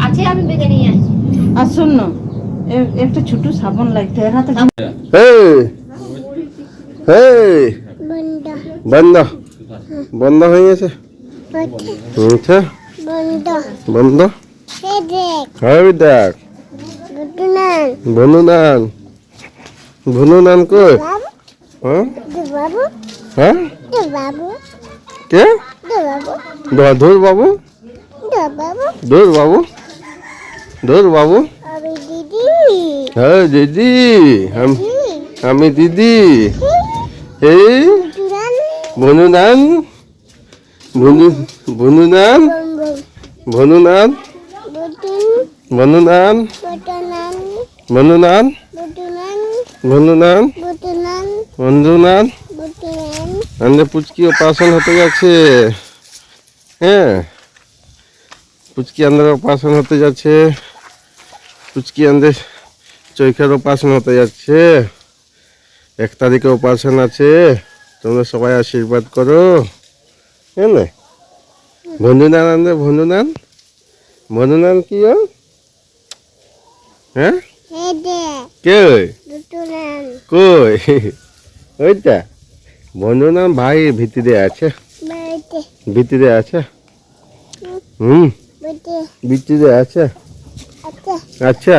আছে আমি বেগে নিয়ে আসি। আর শোন না এ- একটা ছোট সাবান লাগতো এর হাতে হেই হেই বন্ধ। বন্ধ। হয়ে। গেছে? আচ্ছা। বন্ধ। হ্যাঁ দেখ। বনুনান বনুনান কই? হ্যাঁ? হ্যাঁ? কে? ধুর বাবু। ধুর বাবু। ধর বাবু। হ্যাঁ দিদি। আমি দিদি। এই ভনুদান ভনু ভনুদান ভনুদান ভনুদান ভনুদান ভনুদান ভঞ্জুনান আমাদের পুচকি অপারেশন হতে গেছে হ্যাঁ। পুচকি আমাদের অপারেশন হতে যাচ্ছে। পুচকি আমাদের চৈখার অপারেশন হতে যাচ্ছে। এক তারিখে অপারেশন আছে। তোমরা সবাই আশীর্বাদ করো। হ্যাঁ না? বন্ধুনান আমাদের বন্ধুনান বন্ধুনান কি? হ্যাঁ? কে? কই? ওইটা বন্ধুনান ভাই ভিতরে আছে। ভিতরে আছে? হুম? ভিতরে আছে? আচ্ছা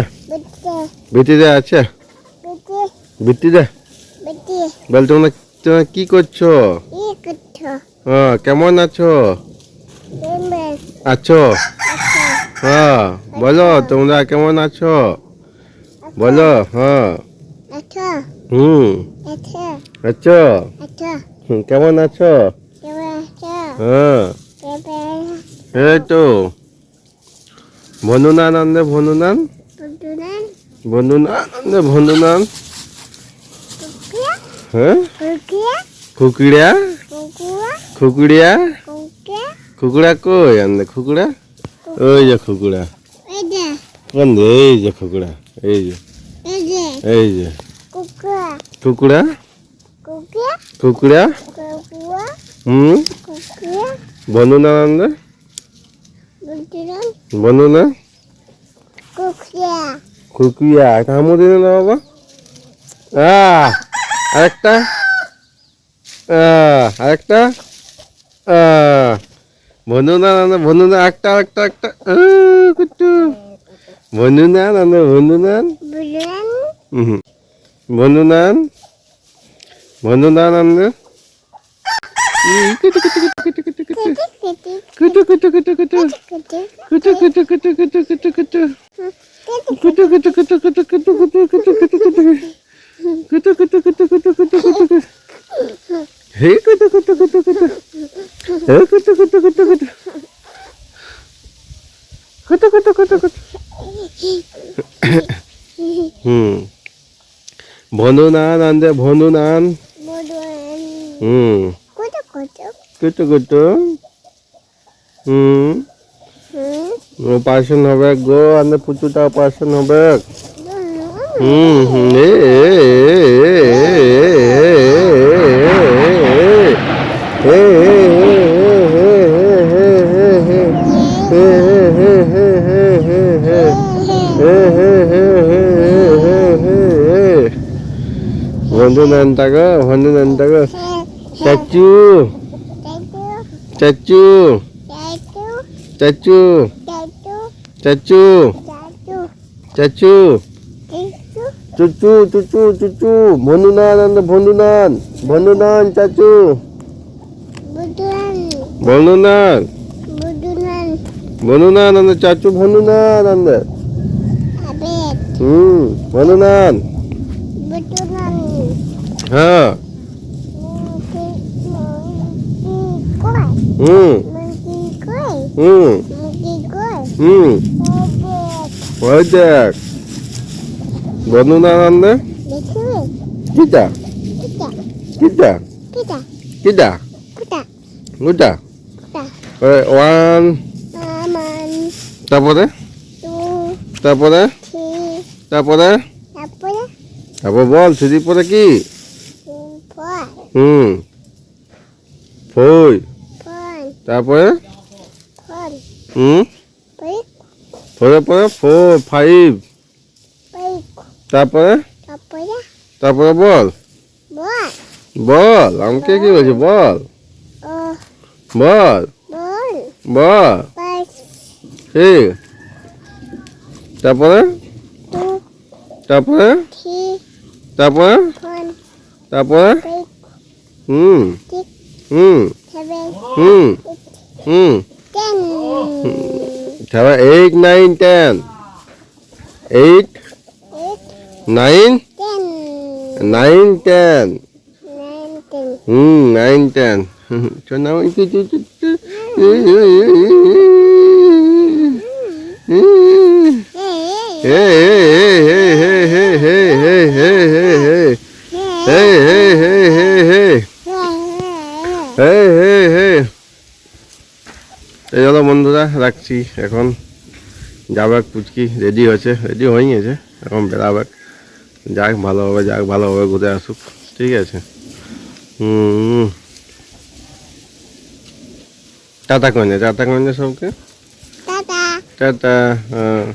ভিতরে আছে? ভিতরে বল তোমরা তোমরা কি করছ? হ্যাঁ কেমন আছো? আছো? হ্যাঁ বলো তোমরা কেমন আছো? বলো হ্যাঁ। হুম। আছো। কেমন আছো? হ্যাঁ। এই তো। বন্ধুনান আনন্দে বন্ধুনান বন্ধুনান আনন্দে বন্ধুনান হ্যাঁ? খুকুড়িয়া খুকুড়িয়া খুকুড়া কই আনন্দে খুকুড়া ওই যে খুকুড়া কোন? এই যে খুকুড়া এই যে। এই যে। খুকুড়া খুকুড়া হুম? বন্ধুনান বন্ধু না। কুকিয়া। একটা হামু দিন না বাবা। আরেকটা। আরেকটা। বন্ধু না না বন্ধু না একটা একটা একটা। কুটু বন্ধু না না। বন্ধু না বন্ধু না। বন্ধু না না হুম। বন্ধু নান আনতে বন্ধু নান। হুম। কুটু কুটু হুম অপারেশন হবে গো আন্দে পুচুটা অপারেশন হবে হুম হুম এ এ, এ, 짝쭈 짝쭈 짝쭈 짝쭈 짝쭈 쭈쭈 쭈쭈 쭈쭈. 뭐 뭔누나 난다 뭔누나. 뭐 뭔누나 뭐 짝쭈 뭔누나. 뭔누나 난다 짝쭈 뭔누나 난다 응 뭔누나. 뭔누나. 하. হুম। হুম। হুম। ওই দেখ। বন্ধু নানন্দে কিটা? কিটা? কিটা? গুটা? ওয়ান। তারপরে? তারপরে? তারপরে? তারপর বল থ্রি পরে কি? হুম ফোর তারপরে? হুম? ফোরে পরে ফোর ফাইভ তারপরে? তারপরে? বল। বল। আমাকে কি বলছি? বল। বল। বল। ঠিক। তারপরে? তারপরে? তারপরে? তারপরে? হুম। হুম। হুম হুম তারপরে eight nine ten eight nine nine ten hmm nine ten চল নাও হে হে হে এই হলো বন্ধুরা রাখছি এখন। যাবে পুচকি রেডি হয়েছে রেডি হয়ে গেছে। এখন বেরাবে যাক ভালোভাবে যাক ভালোভাবে ঘুরে আসুক। ঠিক আছে। হুম। টাটা কইনে টাটা কইনে সবকে। টাটা। টাটা হ্যাঁ।